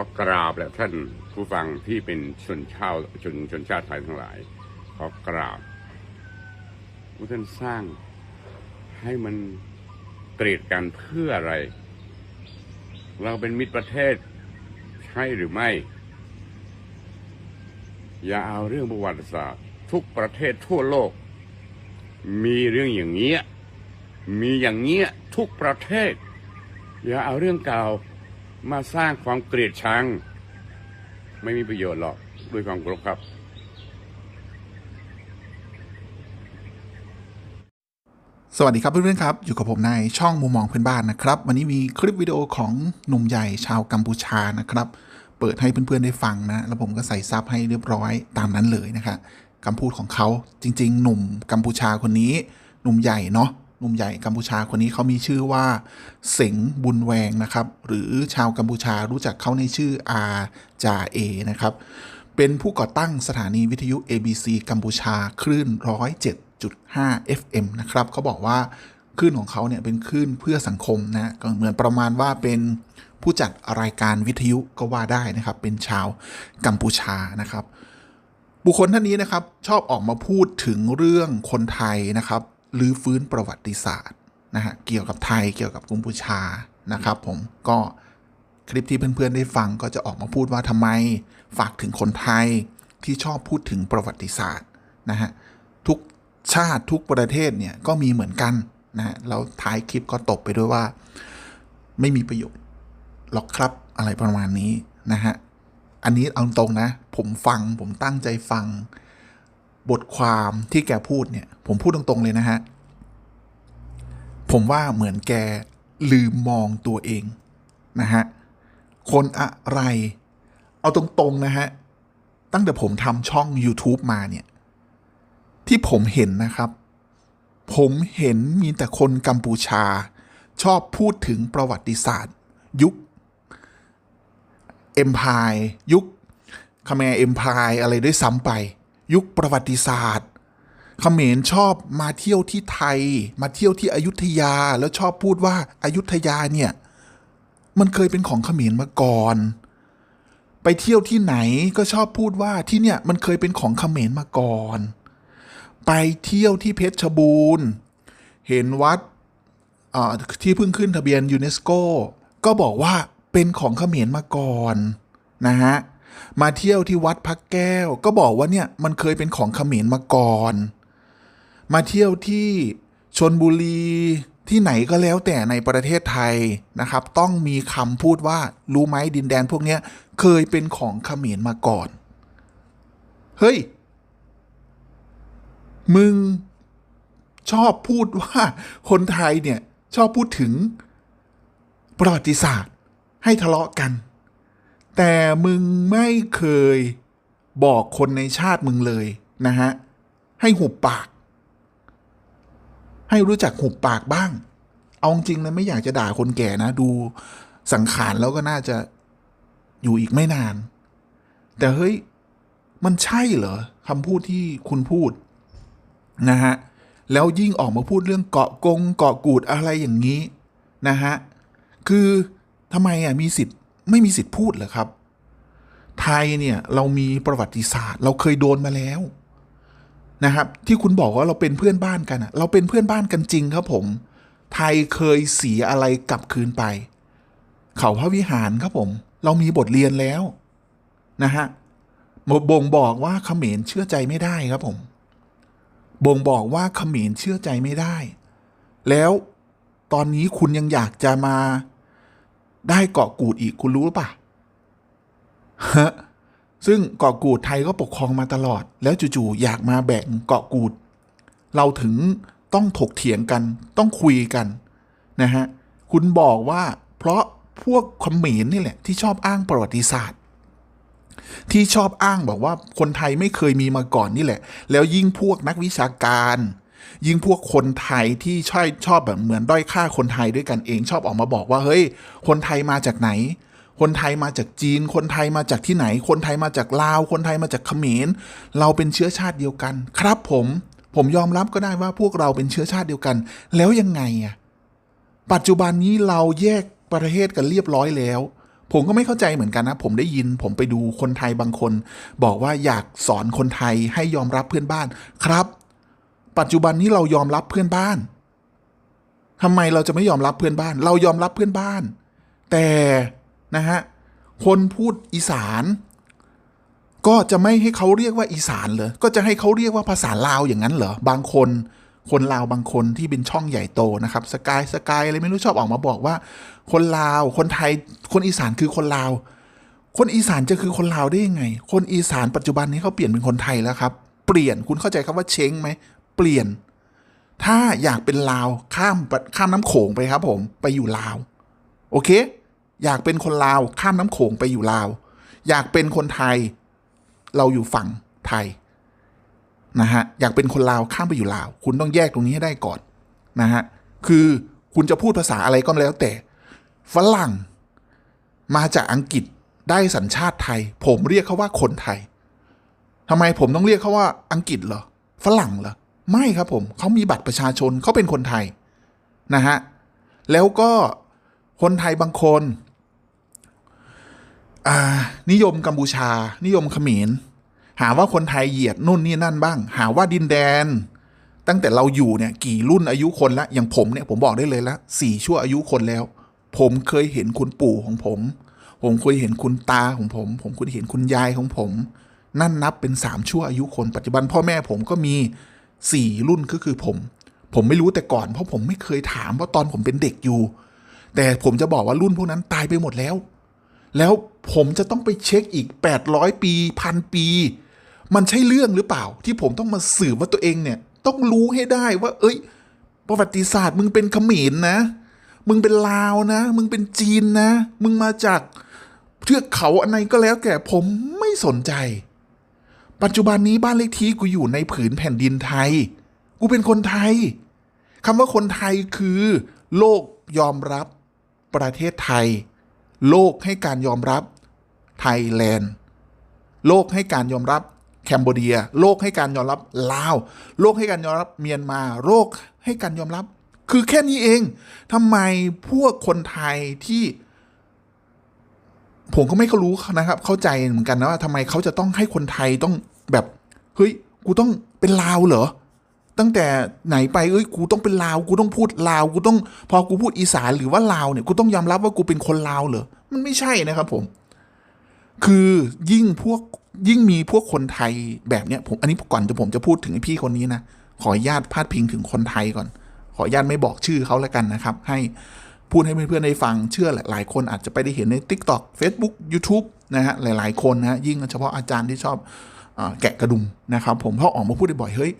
อกราบและท่านผู้ฟังที่เป็นชนชาวชนชนชาติไทยทั้งหลาย ขอกราบว่าท่านสร้างให้มันเกลียดกันเพื่ออะไร เราเป็นมิตรประเทศใช่หรือไม่ อย่าเอาเรื่องประวัติศาสตร์ ทุกประเทศทั่วโลก มีเรื่องอย่างเงี้ยมีอย่างเงี้ยทุกประเทศ อย่าเอาเรื่องเก่า มาสร้างความเกลียดชัง ไม่มีประโยชน์หรอกด้วยความเคารพครับ สวัสดีครับเพื่อนๆครับ อยู่กับผมในช่องมุมมองเพื่อนบ้านนะครับ วันนี้มีคลิปวิดีโอของหนุ่มใหญ่ชาวกัมพูชานะครับ เปิดให้เพื่อนๆได้ฟังนะ แล้วผมก็ใส่ซับให้เรียบร้อยตามนั้นเลยนะครับคำพูดของเขาจริง ๆ หนุ่มกัมพูชาคนนี้ หนุ่มใหญ่เนาะ หนุ่มใหญ่กัมพูชาคนนี้เขามีชื่อว่า เสงบุญแวงนะครับ หรือชาวกัมพูชารู้จักเขาในชื่ออาจาเอนะครับ เป็นผู้ก่อตั้งสถานีวิทยุ ABC กัมพูชาคลื่น 107.5 FM นะครับเขาบอกว่าคลื่นของเขาเนี่ยเป็นคลื่นเพื่อสังคมนะก็เหมือนประมาณว่าเป็นผู้จัดรายการวิทยุก็ว่าได้นะครับ เป็นชาวกัมพูชานะครับ บุคคลท่านนี้นะครับชอบออกมาพูดถึงเรื่องคนไทยนะครับ รือฟื้นประวัติศาสตร์นะฮะเกี่ยวกับไทยเกี่ยวกับกัมพูชานะครับ ผมก็คลิปที่เพื่อนๆได้ฟังก็จะออกมาพูดว่าทำไมฝากถึงคนไทยที่ชอบพูดถึงประวัติศาสตร์นะฮะทุกชาติทุกประเทศเนี่ยก็มีเหมือนกันนะฮะแล้วท้ายคลิปก็ตบไปด้วยว่า ไม่มีประโยชน์หรอกครับอะไรประมาณนี้นะฮะอันนี้เอาตรงนะ ผมฟังผมตั้งใจฟัง บทความที่แกพูดเนี่ย ผมพูดตรงๆเลยนะฮะ ผมว่าเหมือนแกลืมมองตัวเองนะฮะ คนอะไร เอาตรงๆนะฮะ ตั้งแต่ผมทำช่อง YouTube มาเนี่ย ที่ผมเห็นนะครับ ผมเห็นมีแต่คนกัมพูชา ชอบพูดถึงประวัติศาสตร์ ยุคเอ็มพายยุคคแมเอ็มพายอะไรด้วยซ้ำไป ยุคประวัติศาสตร์เขมรชอบมาเที่ยวที่ไทย มาเที่ยวที่อยุธยาแล้วชอบพูดว่าอายุธยาเนี่ยมันเคยเป็นของเขมรมาก่อน ไปเที่ยวที่ไหนก็ชอบพูดว่าที่เนี่ยมันเคยเป็นของเขมรมาก่อน ไปเที่ยวที่เพชรบูรณ์ เห็นวัดที่เพิ่งขึ้นทะเบียนยูเนสโกก็บอกว่าเป็นของเขมรมาก่อนนะฮะ มาเที่ยวที่วัดพระแก้ว ก็บอกว่าเนี่ยมันเคยเป็นของเขมรมาก่อน มาเที่ยวที่ชนบุรีที่ไหนก็แล้วแต่ในประเทศไทยนะครับ ต้องมีคำพูดว่ารู้ไหมดินแดนพวกเนี้ยเคยเป็นของเขมรมาก่อน เฮ้ย มึงชอบพูดว่าคนไทยเนี่ย ชอบพูดถึงประวัติศาสตร์ให้ทะเลาะกัน แต่มึงไม่เคยบอกคนในชาติมึงเลยนะฮะ ให้หุบปาก ให้รู้จักหุบปากบ้าง เอาจริงนะไม่อยากจะด่าคนแก่นะ ดูสังขารแล้วก็น่าจะอยู่อีกไม่นาน แต่เฮ้ย มันใช่เหรอคำพูดที่คุณพูด นะฮะ แล้วยิ่งออกมาพูดเรื่องเกาะกง เกาะกูดอะไรอย่างนี้ นะฮะ คือทำไมอะมีสิทธิ์ ไม่มีสิทธิ์พูดเหรอครับ ไทยเนี่ยเรามีประวัติศาสตร์ เราเคยโดนมาแล้วนะครับ ที่คุณบอกว่าเราเป็นเพื่อนบ้านกันเราเป็นเพื่อนบ้านกันจริงครับผม ไทยเคยเสียอะไรกลับคืนไป เขาพระวิหารครับผม เรามีบทเรียนแล้วนะฮะบ่งบอกว่าเขมรเชื่อใจไม่ได้ครับผม บ่งบอกว่าเขมรเชื่อใจไม่ได้ แล้วตอนนี้คุณยังอยากจะมา ได้เกาะกูดอีกคุณรู้หรือเปล่าฮะซึ่งเกาะกูดไทยก็ปกครองมาตลอด แล้วจู่ๆอยากมาแบ่งเกาะกูด เราถึงต้องถกเถียงกันต้องคุยกันนะฮะคุณบอกว่าเพราะพวกเขมรนี่แหละ ที่ชอบอ้างประวัติศาสตร์ ที่ชอบอ้างบอกว่าคนไทยไม่เคยมีมาก่อนนี่แหละ แล้วยิ่งพวกนักวิชาการ ยิ่งพวกคนไทยที่ชอบชอบแบบเหมือนด้อยค่าคนไทยด้วยกันเองชอบออกมาบอกว่าเฮ้ย คนไทยมาจากไหน คนไทยมาจากจีน คนไทยมาจากที่ไหน คนไทยมาจากลาว คนไทยมาจากเขมร เราเป็นเชื้อชาติเดียวกัน ครับผม ผมยอมรับก็ได้ว่าพวกเราเป็นเชื้อชาติเดียวกัน แล้วยังไงอะปัจจุบันนี้เราแยกประเทศกันเรียบร้อยแล้วผมก็ไม่เข้าใจเหมือนกันนะ ผมได้ยินผมไปดูคนไทยบางคน บอกว่าอยากสอนคนไทยให้ยอมรับเพื่อนบ้าน ครับ ปัจจุบันนี้เรายอมรับเพื่อนบ้านทำไมเราจะไม่ยอมรับเพื่อนบ้าน เรายอมรับเพื่อนบ้าน แต่นะฮะคนพูดอีสาน ก็จะไม่ให้เขาเรียกว่าอีสานเลยก็จะให้เขาเรียกว่าภาษาลาวอย่างนั้นเหรอบางคนคนลาวบางคนที่เป็นช่องใหญ่โตนะครับสกายสกายอะไรไม่รู้ชอบออกมาบอกว่า คนลาวคนไทยคนอีสานคือคนลาว คนอีสานจะคือคนลาวได้ยังไง คนอีสานปัจจุบันนี้เขาเปลี่ยนเป็นคนไทยแล้วครับ เปลี่ยนคุณเข้าใจคำว่าเช้งไหม ปลี่ยน ถ้าอยากเป็นลาวข้ามข้ามน้ำโขงไปครับ ผมไปอยู่ลาว โอเค อยากเป็นคนลาวข้ามน้ำโขงไปอยู่ลาว อยากเป็นคนไทย เราอยู่ฝั่งไทยนะฮะอยากเป็นคนลาวข้ามไปอยู่ลาว คุณต้องแยกตรงนี้ให้ได้ก่อนนะฮะคือคุณจะพูดภาษาอะไรก็แล้วแต่ ฝรั่ง มาจากอังกฤษได้สัญชาติไทย ผมเรียกเขาว่าคนไทยทำไมผมต้องเรียกเขาว่าอังกฤษเหรอฝรั่งเหรอ ไม่ครับผมเขามีบัตรประชาชนเขาเป็นคนไทยนะฮะแล้วก็คนไทยบางคนนิยมกัมพูชา นิยมเขมรหาว่าคนไทยเหยียดนู่นนี่นั่นบ้าง หาว่าดินแดน ตั้งแต่เราอยู่เนี่ยกี่รุ่นอายุคนละอย่างผมเนี่ยผมบอกได้เลยละสี่ชั่วอายุคนแล้ว ผมเคยเห็นคุณปู่ของผม ผมเคยเห็นคุณตาของผม ผมเคยเห็นคุณยายของผม นั่นนับเป็นสามชั่วอายุคนปัจจุบันพ่อแม่ผมก็มี สี่รุ่นก็คือผม ผมไม่รู้แต่ก่อนเพราะผมไม่เคยถามว่าตอนผมเป็นเด็กอยู่ แต่ผมจะบอกว่ารุ่นพวกนั้นตายไปหมดแล้ว แล้วผมจะต้องไปเช็คอีก 800 ปีพันปี มันใช่เรื่องหรือเปล่า ที่ผมต้องมาสืบว่าตัวเองเนี่ย ต้องรู้ให้ได้ว่า เอ้ย ประวัติศาสตร์มึงเป็นเขมรนะ มึงเป็นลาวนะ มึงเป็นจีนนะ มึงมาจากเทือกเขาอันไหนก็แล้วแก่ผมไม่สนใจ ปัจจุบันนี้บ้านเลขที่กูอยู่ในผืนแผ่นดินไทย กูเป็นคนไทยคำว่าคนไทยคือ โลกยอมรับประเทศไทย โลกให้การยอมรับไทยแลนด์ โลกให้การยอมรับแคนเบเดีย โลกให้การยอมรับลาว โลกให้การยอมรับเมียนมา โลกให้การยอมรับ คือแค่นี้เองทำไมพวกคนไทยที่ ผมก็ไม่เขารู้นะครับ เข้าใจเหมือนกันนะว่าทำไมเขาจะต้องให้คนไทยต้อง แบบเฮ้ยกูต้องเป็นลาวเหรอ ตั้งแต่ไหนไปเอ้ยกูต้องเป็นลาวกูต้องพูดลาวกูต้องพอกูพูดอีสานหรือว่าลาวเนี่ยกูต้องยอมรับว่ากูเป็นคนลาวเหรอมันไม่ใช่นะครับผม คือยิ่งพวกยิ่งมีพวกคนไทยแบบเนี้ยผมอันนี้ก่อนจะผมจะพูดถึงพี่คนนี้นะขออนุญาตพาดพิงถึงคนไทยก่อน ขออนุญาตไม่บอกชื่อเขาแล้วกันนะครับ ให้พูดให้เพื่อนๆได้ฟังเชื่อหลายๆคนอาจจะไปได้เห็นใน TikTok Facebook YouTube นะฮะหลายๆคนนะฮะยิ่งเฉพาะอาจารย์ที่ชอบ แกะกระดุมนะครับผมเพราะออกมาพูดบ่อยเฮ้ย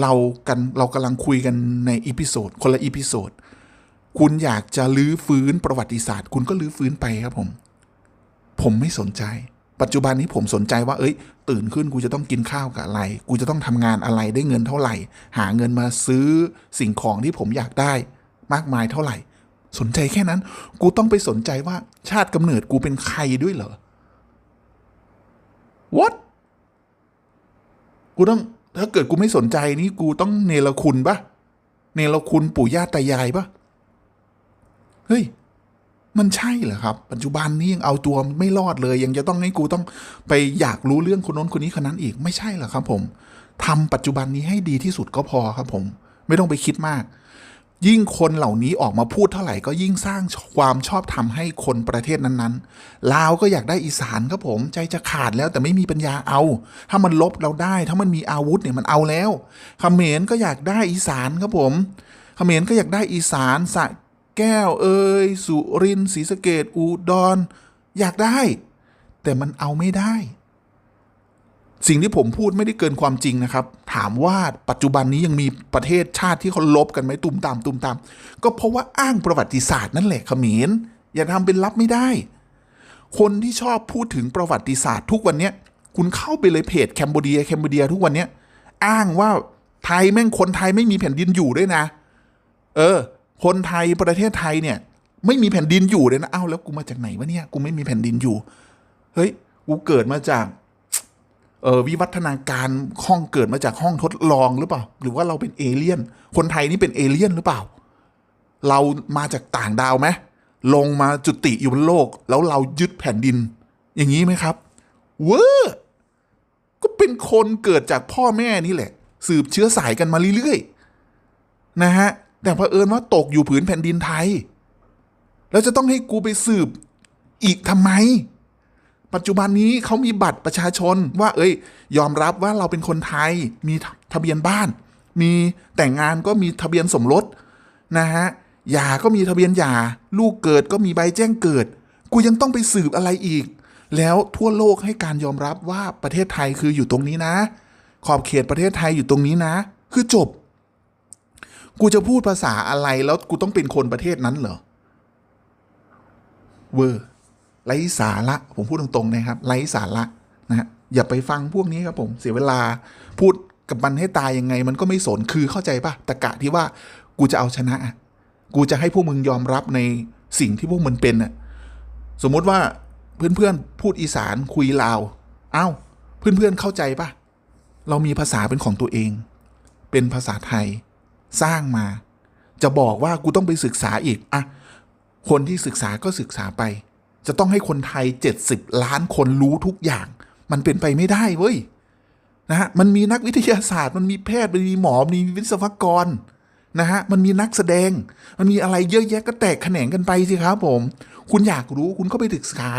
เรากันเรากำลังคุยกันในอีพิโซดคนละอีพิโซดคุณอยากจะลื้อฟื้นประวัติศาสตร์ คุณก็ลื้อฟื้นไปครับผม ผมไม่สนใจ ปัจจุบันนี้ผมสนใจว่าเอ้ย ตื่นขึ้นกูจะต้องกินข้าวกับอะไร กูจะต้องทำงานอะไรได้เงินเท่าไหร่ หาเงินมาซื้อสิ่งของที่ผมอยากได้ มากมายเท่าไหร่ สนใจแค่นั้น กูต้องไปสนใจว่าชาติกำเนิดกูเป็นใครด้วยเหรอ what กูต้องถ้าเกิดกูไม่สนใจนี่กูต้องเนรคุณปะเนรคุณปู่ย่าตายายปะเฮ้ย มันใช่เหรอครับ ปัจจุบันนี้ยังเอาตัวไม่รอดเลย ยังจะต้องให้กูต้องไปอยากรู้เรื่องคนโน้นคนนี้คนนั้นอีกไม่ใช่เหรอครับ ผมทำปัจจุบันนี้ให้ดีที่สุดก็พอครับ ผม ไม่ต้องไปคิดมาก ยิ่งคนเหล่านี้ออกมาพูดเท่าไหร่ก็ยิ่งสร้างความชอบธรรมให้คนประเทศนั้นๆ ลาวก็อยากได้อีสานครับผมใจจะขาดแล้วแต่ไม่มีปัญญาเอา ถ้ามันลบเราได้ ถ้ามันมีอาวุธเนี่ยมันเอาแล้วขเขมรก็อยากได้อีสานครับผมขเขมรก็อยากได้อีสานสะแก้วเอ่ยสุรินทร์ศรีสะเกดอุดรอยากได้ แต่มันเอาไม่ได้ สิ่งที่ผมพูดไม่ได้เกินความจริงนะครับ ถามว่าปัจจุบันนี้ยังมีประเทศชาติที่เขาลบกันไหมตุมตามตุมตาม ก็เพราะว่าอ้างประวัติศาสตร์นั่นแหละเขมรอย่าทำเป็นรับไม่ได้ คนที่ชอบพูดถึงประวัติศาสตร์ทุกวันเนี้ยคุณเข้าไปเลยเพจแคมโบเดียแคมโบเดียทุกวันเนี้ยอ้างว่าไทยแม่งคนไทยไม่มีแผ่นดินอยู่ด้วยนะ เออ คนไทยประเทศไทยเนี่ย ไม่มีแผ่นดินอยู่เลยนะอ้าวแล้วกูมาจากไหนวะเนี่ยกูไม่มีแผ่นดินอยู่ เฮ้ยกูเกิดมาจาก เออวิวัฒนาการห้องเกิดมาจากห้องทดลองหรือเปล่า หรือว่าเราเป็นเอเลี่ยน คนไทยนี่เป็นเอเลี่ยนหรือเปล่า เรามาจากต่างดาวไหมลงมาจุติอยู่บนโลก แล้วเรายึดแผ่นดิน อย่างนี้ไหมครับเวอร์ก็เป็นคนเกิดจากพ่อแม่นี่แหละ สืบเชื้อสายกันมาเรื่อยๆนะฮะแต่เผอิญว่าตกอยู่ผืนแผ่นดินไทย แล้วจะต้องให้กูไปสืบอีกทำไม ปัจจุบันนี้เขามีบัตรประชาชนว่า เอ้ย ยอมรับว่าเราเป็นคนไทย มีทะเบียนบ้าน มีแต่งงานก็มีทะเบียนสมรสนะฮะหย่าก็มีทะเบียนหย่าลูกเกิดก็มีใบแจ้งเกิด กูยังต้องไปสืบอะไรอีก แล้วทั่วโลกให้การยอมรับว่าประเทศไทยคืออยู่ตรงนี้นะ ขอบเขตประเทศไทยอยู่ตรงนี้นะ คือจบ กูจะพูดภาษาอะไรแล้วกูต้องเป็นคนประเทศนั้นเหรอเวอร์ ไร้สาระ ผมพูดตรงๆนะครับไร้สาระนะฮะอย่าไปฟังพวกนี้ครับผมเสียเวลาพูดกับมันให้ตายยังไง มันก็ไม่สนคือเข้าใจปะตะกะที่ว่ากูจะเอาชนะ กูจะให้พวกมึงยอมรับในสิ่งที่พวกมันเป็นอะสมมติว่าเพื่อนๆพูดอีสานคุยลาวอ้าวเพื่อนๆเข้าใจปะเรามีภาษาเป็นของตัวเอง เป็นภาษาไทย สร้างมา จะบอกว่ากูต้องไปศึกษาอีกอะคนที่ศึกษาก็ศึกษาไป จะต้องให้คนไทย 70 ล้านคนรู้ทุกอย่าง มันเป็นไปไม่ได้เว้ยนะฮะมันมีนักวิทยาศาสตร์ มันมีแพทย์มันมีหมอมีวิศวกรนะฮะมันมีนักแสดง มันมีอะไรเยอะแยะก็แตกแขนงกันไปสิครับผม คุณอยากรู้คุณก็ไปศึกษา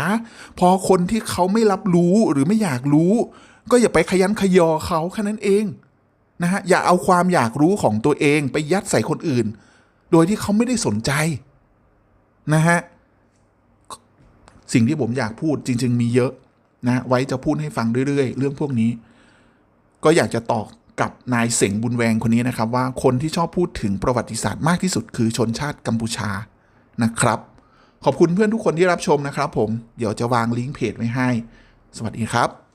พอคนที่เขาไม่รับรู้หรือไม่อยากรู้ ก็อย่าไปขยันขยอเขาแค่นั้นเองนะฮะอย่าเอาความอยากรู้ของตัวเองไปยัดใส่คนอื่น โดยที่เขาไม่ได้สนใจนะฮะ สิ่งที่ผมอยากพูดจริง ๆ มีเยอะนะ ไว้จะพูดให้ฟังเรื่อยๆ เรื่องพวกนี้ ก็อยากจะตอบกับนายเสงบุญแวงคนนี้นะครับ ว่าคนที่ชอบพูดถึงประวัติศาสตร์มากที่สุดคือชนชาติกัมพูชานะครับ ขอบคุณเพื่อนทุกคนที่รับชมนะครับ ผมเดี๋ยวจะวางลิงก์เพจไว้ให้ สวัสดีครับ